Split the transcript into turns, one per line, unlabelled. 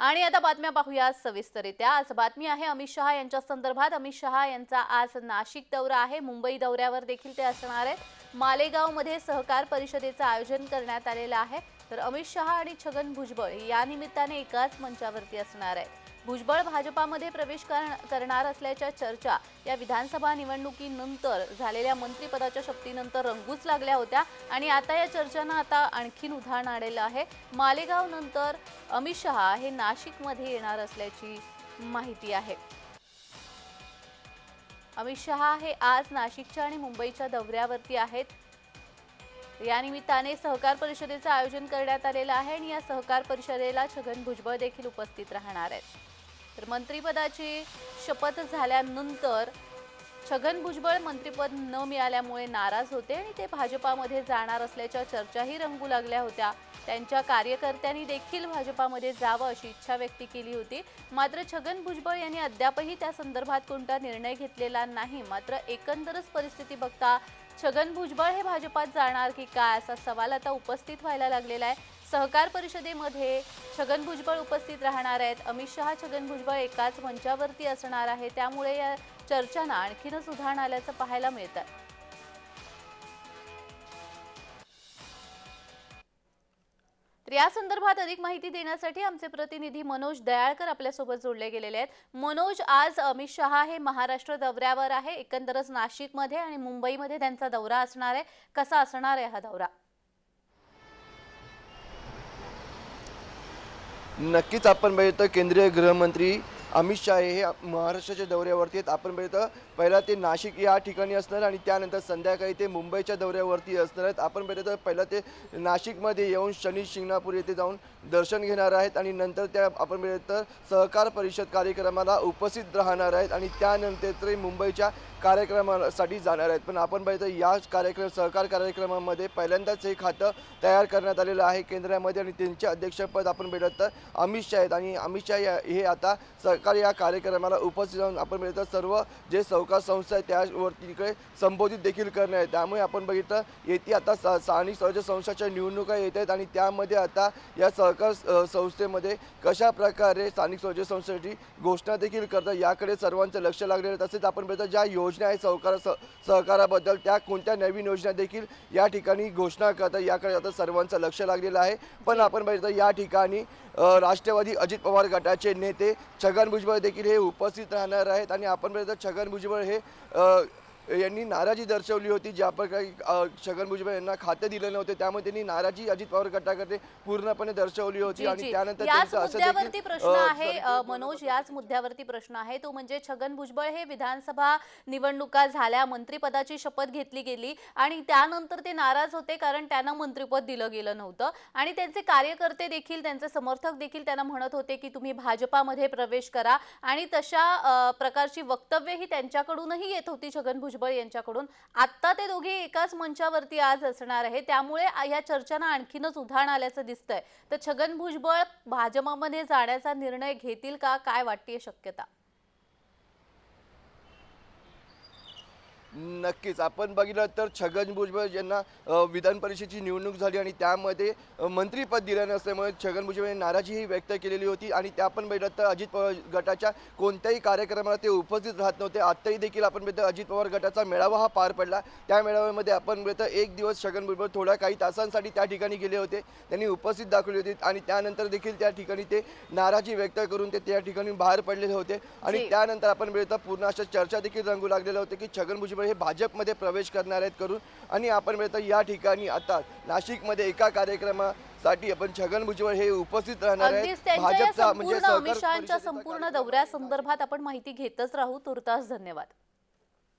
आणि आता बातम्या पाहूया सविस्तरित्या आज बातमी आहे अमित शहा यांच्या संदर्भात. अमित शहा यांचा आज नाशिक दौरा आहे. मुंबई दौऱ्यावर देखील ते असणार आहेत. मालेगावमध्ये सहकार परिषदेचं आयोजन करण्यात आलेलं आहे. तर अमित शहा आणि छगन भुजबळ या निमित्ताने एकाच मंचावरती असणार आहेत. भुजबळ भाजपामध्ये प्रवेश करणार असल्याच्या चर्चा या विधानसभा निवडणुकीनंतर झालेल्या मंत्रिपदाच्या शक्तीनंतर रंगूच लागल्या होत्या आणि आता या चर्चांना आता आणखीन उधाण आलेलं आहे. मालेगाव नंतर अमित शहा हे नाशिकमध्ये येणार असल्याची माहिती आहे. अमित शहा हे आज नाशिकच्या आणि मुंबईच्या दौऱ्यावरती आहेत. या निमित्ताने सहकार परिषदेचं आयोजन करण्यात आलेलं आहे आणि या सहकार परिषदेला छगन भुजबळ देखील उपस्थित राहणार आहेत. तर मंत्रिपदाची शपथ झाल्यानंतर छगन भुजबळ मंत्रिपद न मिळाल्यामुळे नाराज होते आणि ते भाजपामध्ये जाणार असल्याच्या चर्चाही रंगू लागल्या होत्या. त्यांच्या कार्यकर्त्यांनी देखील भाजपामध्ये जावं अशी इच्छा व्यक्त केली होती. मात्र छगन भुजबळ यांनी अद्यापही त्या संदर्भात कोणता निर्णय घेतलेला नाही. मात्र एकंदरच परिस्थिती बघता छगन भुजबळ हे भाजपात जाणार की काय असा सवाल आता उपस्थित व्हायला लागलेला आहे. सहकार परिषदेमध्ये छगन भुजबळ उपस्थित राहणार आहेत. अमित शहा छगन भुजबळ एकाच मंचावरती असणार आहे. त्यामुळे या चर्चांना आणखीनच उधाण आल्याचं पाहायला मिळतं तर या संदर्भात अधिक माहिती देण्यासाठी आमचे प्रतिनिधी मनोज दयाळकर आपल्यासोबत जोडले गेलेले आहेत. मनोज आज अमित शहा हे महाराष्ट्र दौऱ्यावर आहे. एकंदरच नाशिकमध्ये आणि मुंबईमध्ये त्यांचा दौरा असणार आहे. कसा असणार आहे हा दौरा?
नक्कीच आपण बघितलं केंद्रीय गृहमंत्री अमित शहा हे महाराष्ट्राच्या दौऱ्यावरती आहेत. आपण बघितलं पहिला ते नाशिक या ठिकाणी असणार आणि त्यानंतर संध्याकाळी ते मुंबईच्या दौऱ्यावरती असणार आहेत. आपण बघितलं पहिला ते नाशिकमध्ये येऊन शनी शिंगणापूर येथे जाऊन दर्शन घेणार आहेत आणि नंतर त्या आपण बघितलं सहकार परिषद कार्यक्रमाला उपस्थित राहणार आहेत आणि त्यानंतर ते मुंबईच्या कार्यक्रमासाठी जाणार आहेत. पण आपण बघितलं या कार्यक्रम सहकार कार्यक्रमामध्ये पहिल्यांदाच हे खातं तयार करण्यात आलेलं आहे केंद्रामध्ये आणि त्यांचे अध्यक्षपद आपण भेटत तर अमित शहा आहेत. आणि अमित शाह या- हे आता स प्रकारे या कार्यक्रमाला उपस्थित राहून आपण बघितलं सर्व जे सहकार संस्था आहेत त्यावरती इकडे संबोधित देखील करणार आहे. त्यामुळे आपण बघितलं येथे आता स्थानिक स्वराज्य संस्थाच्या निवडणुका येत आहेत आणि त्यामध्ये आता या सहकार संस्थेमध्ये कशा प्रकारे स्थानिक स्वराज्य संस्थेची घोषणा देखील करतात याकडे सर्वांचं लक्ष लागलेलं आहे. तसेच आपण बघितलं ज्या योजना आहेत सहकार सहकाराबद्दल त्या कोणत्या नवीन योजना देखील या ठिकाणी घोषणा करतात याकडे आता सर्वांचं लक्ष लागलेलं आहे. पण आपण बघितलं या ठिकाणी राष्ट्रवादी अजित पवार गटाचे नेते छगन भुजबळ देखील हे उपस्थित राहणार आहेत आणि आपण छगन भुजबळ हे यांनी नाराजी दर्शवली होती ज्या प्रकारे छगन भुजबळ यांना खाते दिले नव्हते त्यामुळे त्यांनी नाराजी अजित पवार गटाकडे पूर्णपणे दर्शवली होती आणि. त्यानंतर
मुद्द्यावरती प्रश्न आहे मनोज याच मुद्द्यावरती प्रश्न आहे. तो म्हणजे छगन भुजबळ हे विधानसभा निवडणुका झाल्या मंत्रिपदाची शपथ घेतली गेली आणि त्यानंतर ते नाराज होते कारण त्यांना मंत्रिपद दिलं गेलं नव्हतं. आणि त्यांचे कार्यकर्ते देखील त्यांचे समर्थक देखील त्यांना म्हणत होते की तुम्ही भाजपामध्ये प्रवेश करा आणि तशा प्रकारची वक्तव्यही त्यांच्याकडूनही येत होती छगन भुजबळ. यांच्याकडून. आत्ता ते दोघे एकाच मंचावरती आज असणार आहे. त्यामुळे या चर्चांना आणखीनच उधाण आल्याचं दिसतंय. तर छगन भुजबळ भाजपामध्ये जाण्याचा निर्णय घेतील का? काय वाटते? शक्यता.
नक्कीच. आपण बघितलं तर छगन भुजबळ यांना विधान परिषदेची निवडणूक झाली आणि त्यामध्ये मंत्रीपद दिलं नसल्यामुळे छगन भुजबळ यांनी नाराजीही व्यक्त केलेली होती आणि त्या आपण बघितलं तर अजित पवार गटाच्या कोणत्याही कार्यक्रमाला ते उपस्थित राहत नव्हते. आत्ताही देखील आपण बघितलं अजित पवार गटाचा मेळावा हा पार पडला. त्या मेळाव्यामध्ये आपण बघितलं एक दिवस छगन भुजबळ थोड्या काही तासांसाठी त्या ठिकाणी गेले होते. त्यांनी उपस्थित दाखवली होती आणि त्यानंतर देखील त्या ठिकाणी ते नाराजी व्यक्त करून ते त्या ठिकाणी बाहेर पडलेले होते. आणि. त्यानंतर आपण बघितलं पूर्ण अशा चर्चा देखील रंगू लागलेल्या होत्या की छगन भुजबळ हे भाजपमध्ये प्रवेश करणार आहेत करून. आणि आपण बघितलं या ठिकाणी आता नाशिकमध्ये एका कार्यक्रमासाठी आपण छगन भुजबळ हे उपस्थित राहणार आहेत. भाजपचा म्हणजे
संपूर्ण अमित शहाच्या संपूर्ण
कार्यक्रम.
दौऱ्यासंदर्भात आपण माहिती घेतच राहू. तुर्तास धन्यवाद.